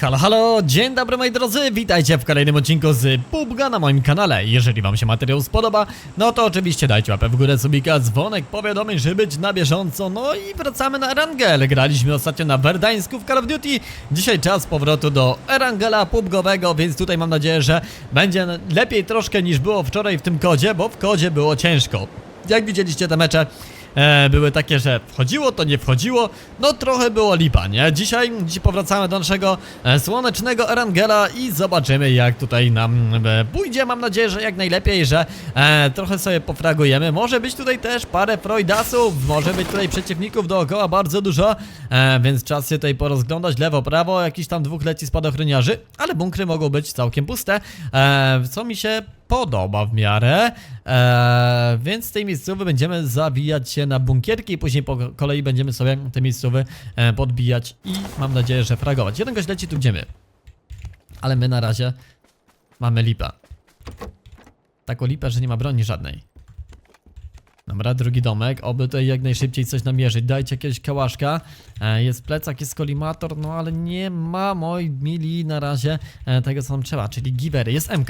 Halo, halo, dzień dobry moi drodzy, witajcie w kolejnym odcinku z PUBG'a na moim kanale. Jeżeli wam się materiał spodoba, no to oczywiście dajcie łapę w górę, subika, dzwonek, powiadomień, żeby być na bieżąco. No i wracamy na Erangel. Graliśmy ostatnio na Verdańsku w Call of Duty. Dzisiaj czas powrotu do Erangela PUBGowego, więc tutaj mam nadzieję, że będzie lepiej troszkę niż było wczoraj w tym kodzie, bo w kodzie było ciężko. Jak widzieliście te mecze, e, były takie, że wchodziło, to nie wchodziło, no trochę było lipa, nie? Dzisiaj, dziś powracamy do naszego e, słonecznego Erangela i zobaczymy jak tutaj nam e, pójdzie, mam nadzieję, że jak najlepiej, że e, trochę sobie pofragujemy, może być tutaj też parę Freudasów, może być tutaj przeciwników dookoła bardzo dużo, e, więc czas się tutaj porozglądać, lewo, prawo, jakiś tam dwóch leci spadochroniarzy, ale bunkry mogą być całkiem puste, e, co mi się podoba w miarę, e, więc z tej miejscowy będziemy zawijać się na bunkierki i później po kolei będziemy sobie te miejscowy e, podbijać i mam nadzieję, że fragować. Jeden gość leci tu gdzie my, ale my na razie mamy lipę. Taką lipę, że nie ma broni żadnej. Dobra, drugi domek, oby tutaj jak najszybciej coś namierzyć. Dajcie jakiegoś kałaszka. E, jest plecak, jest kolimator, no ale nie ma, moi mili, na razie e, tego co nam trzeba, czyli givery. Jest MK.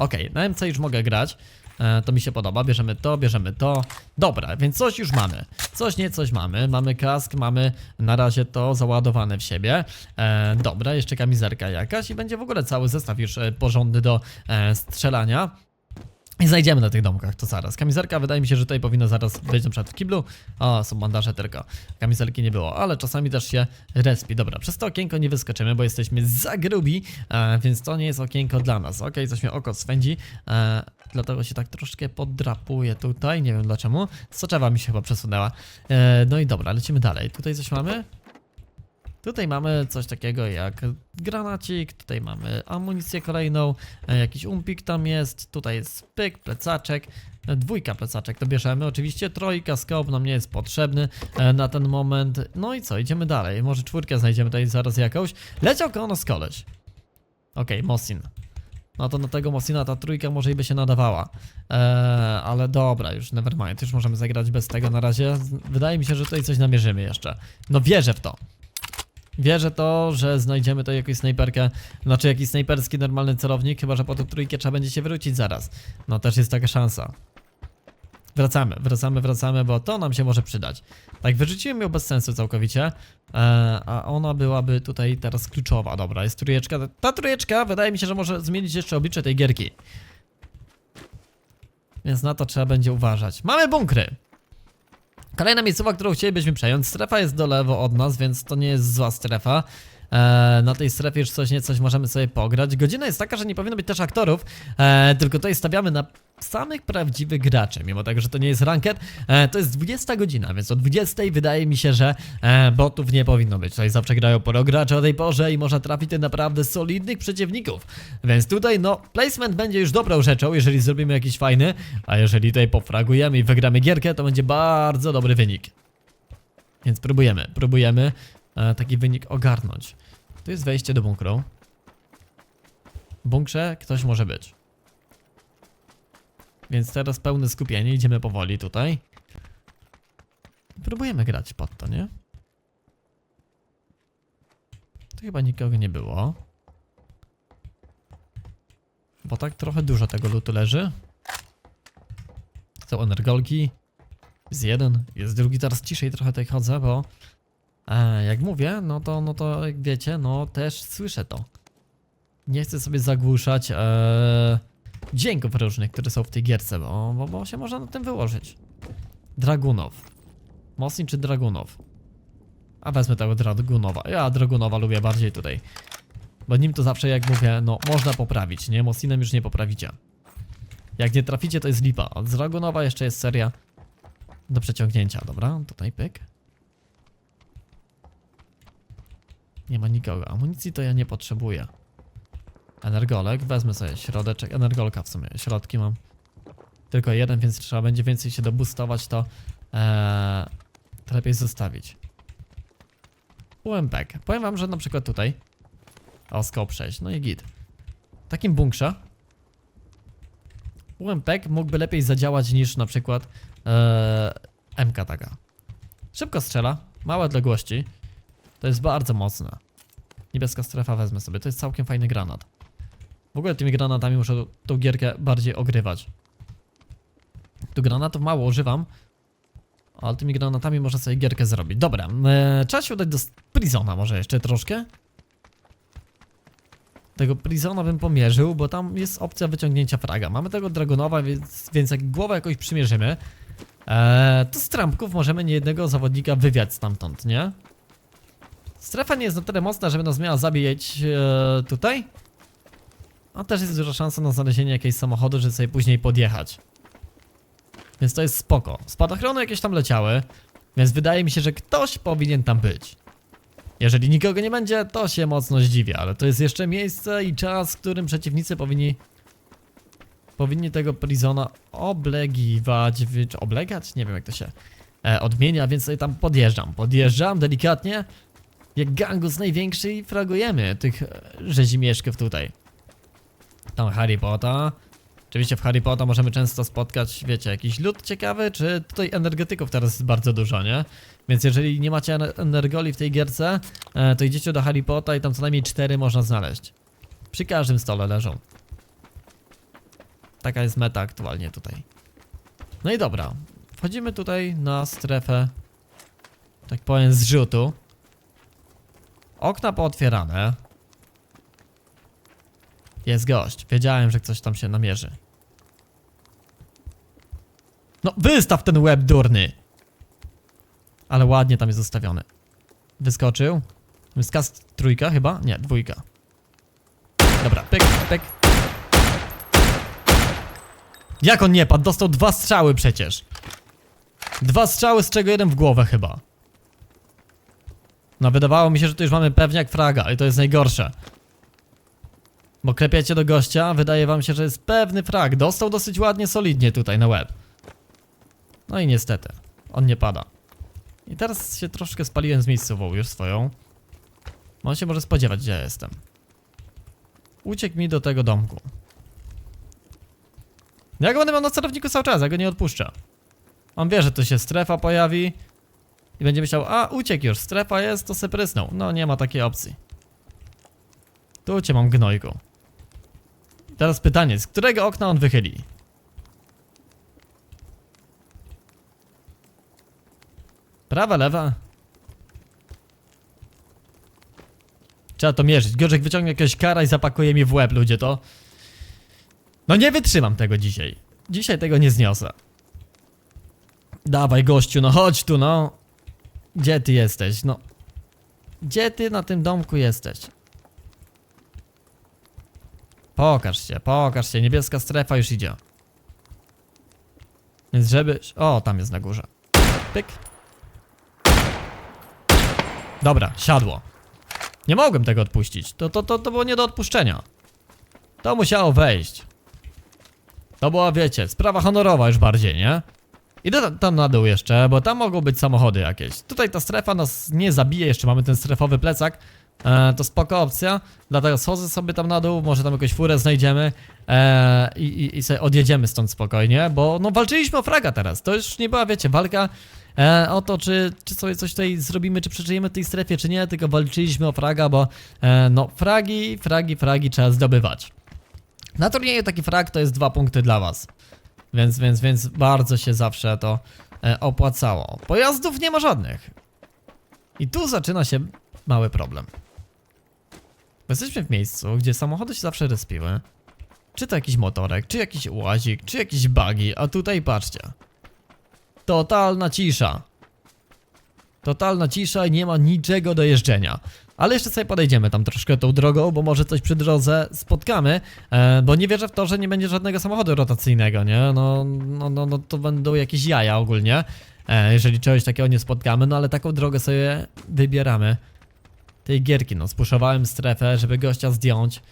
Okej, na MC już mogę grać. E, to mi się podoba, bierzemy to, bierzemy to. Dobra, więc coś już mamy. Coś nie coś mamy. Mamy kask, mamy na razie to załadowane w siebie. E, dobra, jeszcze kamizelka jakaś i będzie w ogóle cały zestaw już e, porządny do e, strzelania. I znajdziemy na tych domkach, to zaraz. Kamizelka wydaje mi się, że tutaj powinna zaraz być na przykład w kiblu. O, są bandaże tylko. Kamizelki nie było, ale czasami też się respi. Dobra, przez to okienko nie wyskoczymy, bo jesteśmy za grubi, e, więc to nie jest okienko dla nas. Okej, coś mnie oko swędzi, e, dlatego się tak troszkę poddrapuję tutaj, nie wiem dlaczego. Soczewa mi się chyba przesunęła. E, no i dobra, lecimy dalej. Tutaj coś mamy? Tutaj mamy coś takiego jak granacik, tutaj mamy amunicję kolejną, e, jakiś umpik tam jest, tutaj jest pyk, plecaczek, e, dwójka plecaczek to bierzemy, oczywiście trojka, skop nam nie jest potrzebny e, na ten moment, no i co, idziemy dalej, może czwórkę znajdziemy tutaj zaraz jakąś, leciał koło nas koleś, okej, Mosin. No to na tego Mosina ta trójka może i by się nadawała. Eee, ale dobra, już nevermind, już możemy zagrać bez tego na razie. Wydaje mi się, że tutaj coś namierzymy jeszcze. No wierzę w to. Wierzę to, że znajdziemy to jakąś snajperkę, znaczy jakiś snajperski normalny celownik, chyba że po tą trójkę trzeba będzie się wrócić zaraz. No też jest taka szansa. Wracamy, wracamy, wracamy, bo to nam się może przydać. Tak, wyrzuciłem ją bez sensu całkowicie, e, a ona byłaby tutaj teraz kluczowa. Dobra, jest trójeczka. Ta trójeczka wydaje mi się, że może zmienić jeszcze oblicze tej gierki. Więc na to trzeba będzie uważać. Mamy bunkry! Kolejna miejscowa, którą chcielibyśmy przejąć. Strefa jest do lewo od nas, więc to nie jest zła strefa. Eee, na tej strefie już coś nie coś możemy sobie pograć. Godzina jest taka, że nie powinno być też aktorów, eee, tylko tutaj stawiamy na samych prawdziwych graczy, mimo tego, że to nie jest ranked. Eee, to jest 20 godzina, więc o 20 wydaje mi się, że e, botów nie powinno być. Tutaj zawsze grają poro gracze o tej porze i można trafić na naprawdę solidnych przeciwników. Więc tutaj no, placement będzie już dobrą rzeczą, jeżeli zrobimy jakiś fajny, a jeżeli tutaj pofragujemy i wygramy gierkę, to będzie bardzo dobry wynik. Więc próbujemy, próbujemy e, taki wynik ogarnąć. Tu jest wejście do bunkru. W bunkrze ktoś może być. Więc teraz pełne skupienie, idziemy powoli tutaj. Próbujemy grać pod to, nie? Tu chyba nikogo nie było. Bo tak trochę dużo tego lutu leży. Są energolki. Jest jeden, jest drugi, teraz ciszej trochę tutaj chodzę, bo e, jak mówię, no to, no to jak wiecie, no też słyszę to. Nie chcę sobie zagłuszać e, dźwięków różnych, które są w tej gierce, bo, bo, bo się można na tym wyłożyć. Dragunow. Mosin czy Dragunow? A wezmę tego Dragunowa. Ja Dragunowa lubię bardziej tutaj. Bo nim to zawsze, jak mówię, no można poprawić, nie? Mosinem już nie poprawicie. Jak nie traficie, to jest lipa. Od Dragunowa jeszcze jest seria do przeciągnięcia, dobra? Tutaj pyk. Nie ma nikogo. Amunicji to ja nie potrzebuję. Energolek, wezmę sobie środeczek, energolka w sumie, środki mam. Tylko jeden, więc trzeba będzie więcej się dobustować, to, ee, to lepiej zostawić. UMPek. Powiem wam, że na przykład tutaj, o skop 6, no i git. W takim bunkrze UMPek mógłby lepiej zadziałać niż na przykład ee, MK taka. Szybko strzela, małe odległości. To jest bardzo mocne. Niebieska strefa wezmę sobie, to jest całkiem fajny granat. W ogóle tymi granatami muszę tą gierkę bardziej ogrywać. Tu granatów mało używam, ale tymi granatami można sobie gierkę zrobić. Dobra, e, trzeba się udać do Prisona może jeszcze troszkę. Tego Prisona bym pomierzył, bo tam jest opcja wyciągnięcia fraga. Mamy tego Dragonowa, więc, więc jak głowę jakoś przymierzymy, e, to z trampków możemy niejednego zawodnika wywiać stamtąd, nie? Strefa nie jest na tyle mocna, żeby nas miała zabijać e, tutaj. A też jest duża szansa na znalezienie jakiegoś samochodu, żeby sobie później podjechać. Więc to jest spoko. Spadochrony jakieś tam leciały, więc wydaje mi się, że ktoś powinien tam być. Jeżeli nikogo nie będzie, to się mocno zdziwię, ale to jest jeszcze miejsce i czas, w którym przeciwnicy powinni powinni tego Prisona oblegiwać, czy oblegać? Nie wiem jak to się e, odmienia, więc sobie tam podjeżdżam. Podjeżdżam delikatnie, jak gangus największy i fragujemy tych rzezimieszków tutaj. Tam Harry Potter. Oczywiście w Harry Potter możemy często spotkać, wiecie, jakiś lód ciekawy, czy tutaj energetyków teraz jest bardzo dużo, nie? Więc jeżeli nie macie ener- energoli w tej gierce, e, to idziecie do Harry Potter i tam co najmniej cztery można znaleźć. Przy każdym stole leżą. Taka jest meta aktualnie tutaj. No i dobra, wchodzimy tutaj na strefę, tak powiem, zrzutu. Okna pootwierane. Jest gość. Wiedziałem, że ktoś tam się namierzy. No, wystaw ten łeb, durny! Ale ładnie tam jest zostawiony. Wyskoczył. Kas trójka chyba? Nie, dwójka. Dobra, pyk, pyk. Jak on nie padł? Dostał dwa strzały przecież. Dwa strzały, z czego jeden w głowę chyba. No wydawało mi się, że tu już mamy pewniak fraga i to jest najgorsze. Bo klepiecie do gościa, wydaje wam się, że jest pewny frag. Dostał dosyć ładnie, solidnie tutaj na łeb. No i niestety, on nie pada. I teraz się troszkę spaliłem z miejscową już swoją. On się może spodziewać, gdzie ja jestem. Uciekł mi do tego domku. Ja go będę miał na celowniku cały czas, ja go nie odpuszczę. On wie, że tu się strefa pojawi. I będzie myślał, a uciekł już, strefa jest, to se prysnął. No nie ma takiej opcji. Tu cię mam gnojku. Teraz pytanie, z którego okna on wychyli? Prawa, lewa? Trzeba to mierzyć. Gorzek wyciągnie jakiegoś kara i zapakuje mi w łeb, ludzie, to... No nie wytrzymam tego dzisiaj. Dzisiaj tego nie zniosę. Dawaj, gościu, no chodź tu, no. Gdzie ty jesteś, no? Gdzie ty na tym domku jesteś? Pokaż się, pokaż się, niebieska strefa już idzie. Więc żeby... O, tam jest na górze. Pyk. Dobra, siadło. Nie mogłem tego odpuścić. To, to, to, to było nie do odpuszczenia. To musiało wejść. To była, wiecie, sprawa honorowa już bardziej, nie? Idę ta- tam na dół jeszcze, bo tam mogą być samochody jakieś. Tutaj ta strefa nas nie zabije, jeszcze mamy ten strefowy plecak. E, to spoko opcja, dlatego schodzę sobie tam na dół, może tam jakąś furę znajdziemy e, i, i, i sobie odjedziemy stąd spokojnie, bo no walczyliśmy o fraga teraz, to już nie była, wiecie, walka e, o to, czy, czy sobie coś tutaj zrobimy, czy przeżyjemy w tej strefie, czy nie, tylko walczyliśmy o fraga, bo e, no fragi, fragi, fragi trzeba zdobywać. Na turnieju taki frag to jest dwa punkty dla was. Więc, więc, więc bardzo się zawsze to e, opłacało. Pojazdów nie ma żadnych. I tu zaczyna się mały problem. Bo Jesteśmy w miejscu, gdzie samochody się zawsze respiły. Czy to jakiś motorek, czy jakiś łazik, czy jakiś buggy, a tutaj patrzcie. Totalna cisza. Totalna cisza i nie ma niczego do jeżdżenia. Ale jeszcze sobie podejdziemy tam troszkę tą drogą, bo może coś przy drodze spotkamy, e, bo nie wierzę w to, że nie będzie żadnego samochodu rotacyjnego, nie? No, no, no, no to będą jakieś jaja ogólnie, e, jeżeli czegoś takiego nie spotkamy, no ale taką drogę sobie wybieramy. Tej gierki, no spuszowałem strefę, żeby gościa zdjąć.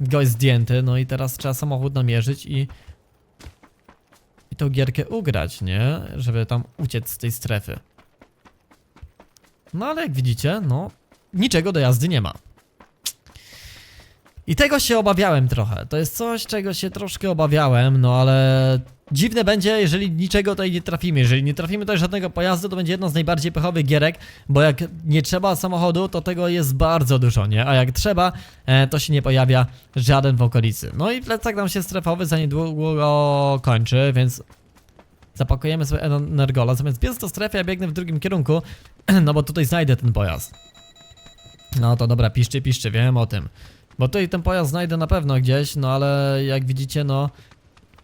Gość zdjęty, no i teraz trzeba samochód namierzyć i i tą gierkę ugrać, nie? Żeby tam uciec z tej strefy. No ale jak widzicie, no niczego do jazdy nie ma. I tego się obawiałem trochę. To jest coś, czego się troszkę obawiałem, no ale dziwne będzie, jeżeli niczego tutaj nie trafimy. Jeżeli nie trafimy tutaj żadnego pojazdu, to będzie jedno z najbardziej pechowych gierek, bo jak nie trzeba samochodu, to tego jest bardzo dużo, nie? A jak trzeba, e, to się nie pojawia żaden w okolicy. No i plecak nam się strefowy za niedługo kończy, więc zapakujemy sobie energola. Zamiast biec do strefy, ja biegnę w drugim kierunku, no bo tutaj znajdę ten pojazd. No to dobra, piszczy, piszczy, wiem o tym. Bo tutaj ten pojazd znajdę na pewno gdzieś, no ale jak widzicie, no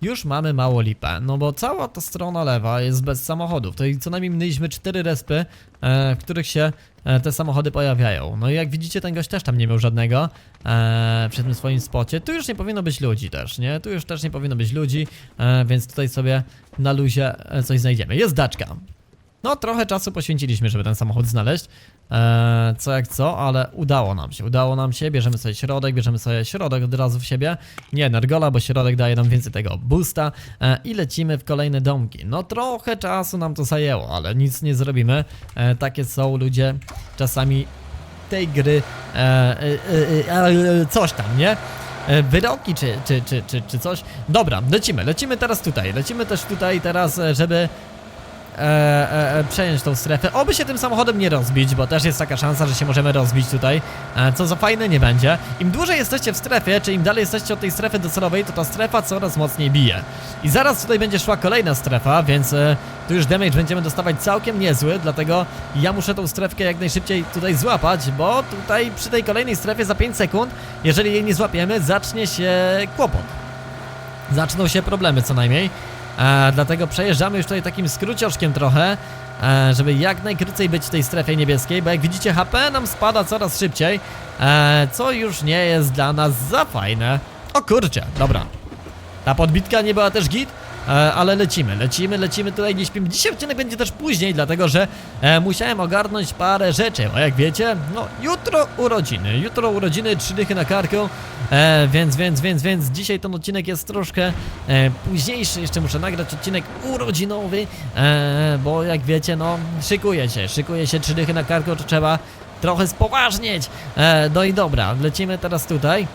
już mamy mało lipę. No bo cała ta strona lewa jest bez samochodów. Tutaj co najmniej minęliśmy cztery respy, e, w których się e, te samochody pojawiają. No i jak widzicie, ten gość też tam nie miał żadnego e, przy tym swoim spocie. Tu już nie powinno być ludzi też, nie? Tu już też nie powinno być ludzi, e, więc tutaj sobie na luzie e, coś znajdziemy. Jest daczka. No, trochę czasu poświęciliśmy, żeby ten samochód znaleźć. Eee, co jak co, ale udało nam się. Udało nam się. Bierzemy sobie środek, bierzemy sobie środek od razu w siebie. Nie energola, bo środek daje nam więcej tego boosta. Eee, I lecimy w kolejne domki. No, trochę czasu nam to zajęło, ale nic nie zrobimy. Eee, takie są ludzie czasami tej gry. Eee, coś tam, nie? Wyroki czy, czy, czy, czy, czy coś. Dobra, lecimy, lecimy teraz tutaj. Lecimy też tutaj teraz, żeby e, e, e, przejąć tą strefę. Oby się tym samochodem nie rozbić, bo też jest taka szansa, że się możemy rozbić tutaj. E, co za fajne nie będzie. Im dłużej jesteście w strefie, czy im dalej jesteście od tej strefy docelowej, to ta strefa coraz mocniej bije. I zaraz tutaj będzie szła kolejna strefa, więc e, tu już damage będziemy dostawać całkiem niezły, dlatego ja muszę tą strefkę jak najszybciej tutaj złapać, bo tutaj przy tej kolejnej strefie za 5 sekund, jeżeli jej nie złapiemy, zacznie się kłopot. Zaczną się problemy co najmniej. E, dlatego przejeżdżamy już tutaj takim skrócioszkiem trochę, e, żeby jak najkrócej być w tej strefie niebieskiej, bo jak widzicie HP nam spada coraz szybciej, e, co już nie jest dla nas za fajne. O kurczę, dobra. Ta podbitka nie była też git, ale lecimy, lecimy, lecimy tutaj, nie śpimy. Dzisiaj odcinek będzie też później, dlatego że e, musiałem ogarnąć parę rzeczy, bo jak wiecie, no jutro urodziny, jutro urodziny, trzy dychy na karku, e, więc, więc, więc, więc dzisiaj ten odcinek jest troszkę e, późniejszy, jeszcze muszę nagrać odcinek urodzinowy, e, bo jak wiecie, no szykuje się, szykuje się trzy dychy na karku, to trzeba trochę spoważnieć. E, no i dobra, lecimy teraz tutaj.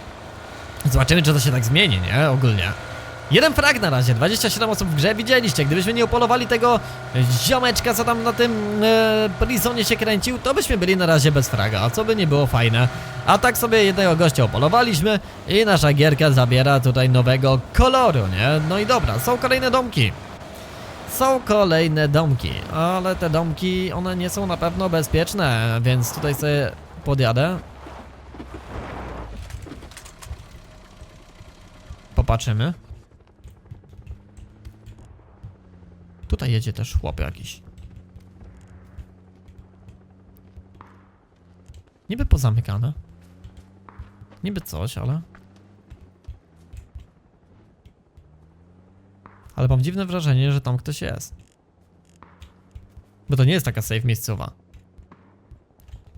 Zobaczymy, czy to się tak zmieni, nie? Ogólnie. Jeden frag na razie, 27 osób w grze, widzieliście, gdybyśmy nie upolowali tego ziomeczka, co tam na tym e, prizonie się kręcił, to byśmy byli na razie bez fraga, co by nie było fajne. A tak sobie jednego gościa upolowaliśmy i nasza gierka zabiera tutaj nowego koloru, nie? No i dobra, są kolejne domki. Są kolejne domki, ale te domki, one nie są na pewno bezpieczne, więc tutaj sobie podjadę. Popatrzymy. Tutaj jedzie też chłop jakiś. Niby pozamykane. Niby coś, ale... Ale mam dziwne wrażenie, że tam ktoś jest. Bo to nie jest taka safe miejscowa.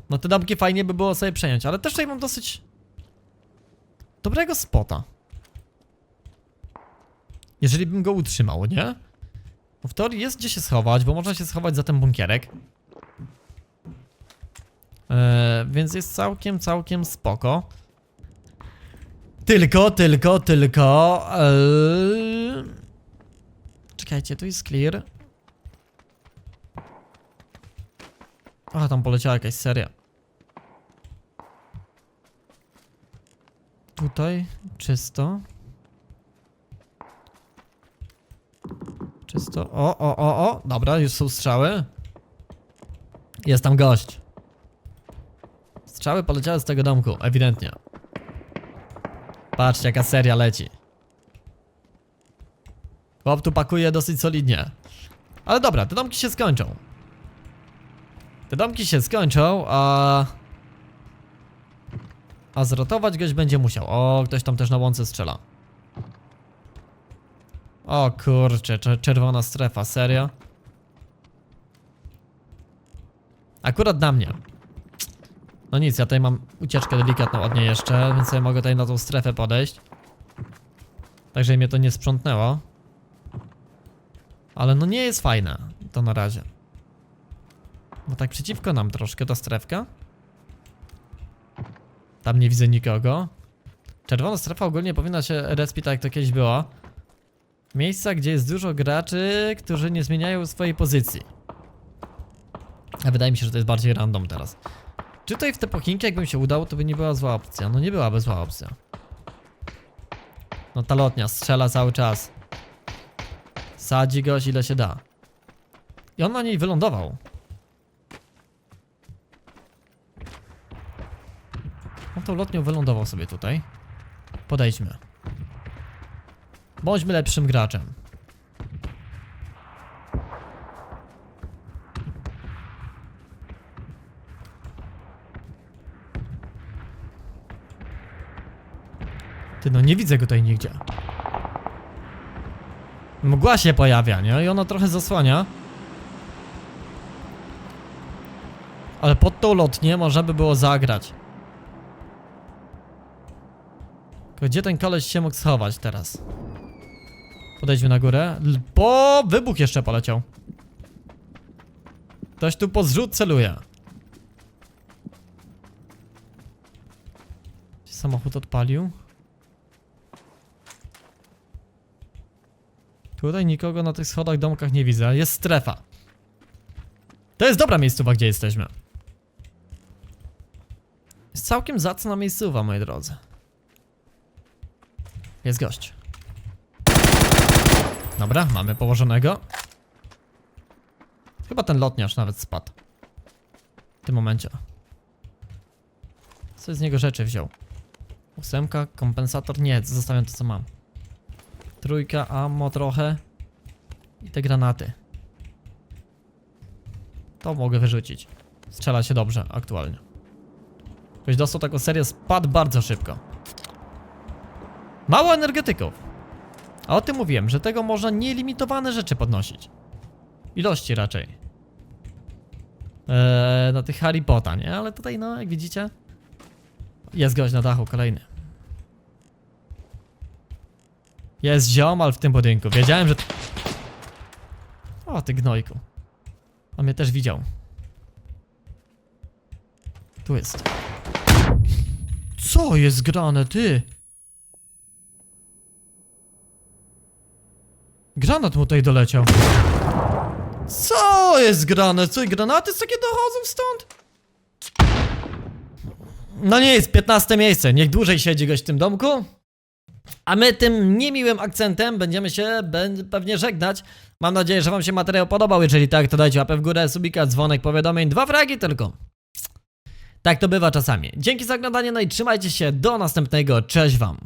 No te domki fajnie by było sobie przejąć, ale też tutaj mam dosyć... Dobrego spota. Jeżeli bym go utrzymał, nie? Bo w teorii jest gdzie się schować, bo można się schować za ten bunkierek. Eee, więc jest całkiem, całkiem spoko. Tylko, tylko, tylko... Eee... Czekajcie, tu jest clear. A, tam poleciała jakaś seria. Tutaj czysto. Czysto. O, o, o, o. Dobra, już są strzały. Jest tam gość. Strzały poleciały z tego domku, ewidentnie. Patrzcie, jaka seria leci. Chłop tu pakuje dosyć solidnie. Ale dobra, te domki się skończą. Te domki się skończą, a... A zrotować gość będzie musiał. O, ktoś tam też na łące strzela. O kurczę, cze- czerwona strefa, serio? Akurat na mnie. No nic, ja tutaj mam ucieczkę delikatną od niej jeszcze, więc sobie mogę tutaj na tą strefę podejść. Także mnie to nie sprzątnęło. Ale no nie jest fajne, to na razie. Bo tak przeciwko nam troszkę ta strefka. Tam nie widzę nikogo. Czerwona strefa ogólnie powinna się respić tak jak to kiedyś było. Miejsca, gdzie jest dużo graczy, którzy nie zmieniają swojej pozycji. A wydaje mi się, że to jest bardziej random teraz. Czy tutaj w te pochinki, jakby mi się udało, to by nie była zła opcja. No nie byłaby zła opcja. No ta lotnia strzela cały czas. Sadzi goś ile się da. I on na niej wylądował. On tą lotnią wylądował sobie tutaj. Podejdźmy. Bądźmy lepszym graczem. Ty no nie widzę go tutaj nigdzie. Mgła się pojawia, nie? I ona trochę zasłania. Ale pod tą lotnię można by było zagrać. Gdzie ten koleś się mógł schować teraz? Podejdźmy na górę. Po wybuch jeszcze poleciał. Ktoś tu po zrzut celuje. Samochód odpalił. Tutaj nikogo na tych schodach, domkach nie widzę. Jest strefa. To jest dobra miejscowa, gdzie jesteśmy. Jest całkiem zacna miejscowa, moi drodzy. Jest gość. Dobra, mamy położonego. Chyba ten lotniarz nawet spadł. W tym momencie. Co z niego rzeczy wziął? Ósemka, kompensator? Nie, zostawiam to co mam. Trójka, ammo trochę. I te granaty. To mogę wyrzucić. Strzela się dobrze aktualnie. Ktoś dostał taką serię, spadł bardzo szybko. Mało energetyków. A o tym mówiłem, że tego można nielimitowane rzeczy podnosić. Ilości raczej. Eee, na tych Harry Potter, nie? Ale tutaj, no, jak widzicie, jest gość na dachu, kolejny. Jest ziomal w tym budynku. Wiedziałem, że... O, ty gnojku. On mnie też widział. Tu jest. Co jest grane, ty? Granat mu tutaj doleciał. Co jest grane? Co, granaty z takie dochodzą stąd? No nie jest 15 miejsce. Niech dłużej siedzi gość w tym domku. A my tym niemiłym akcentem będziemy się pewnie żegnać. Mam nadzieję, że wam się materiał podobał. Jeżeli tak, to dajcie łapę w górę, subika, dzwonek, powiadomień. Dwa fragi tylko. Tak to bywa czasami. Dzięki za oglądanie, no i trzymajcie się. Do następnego. Cześć wam.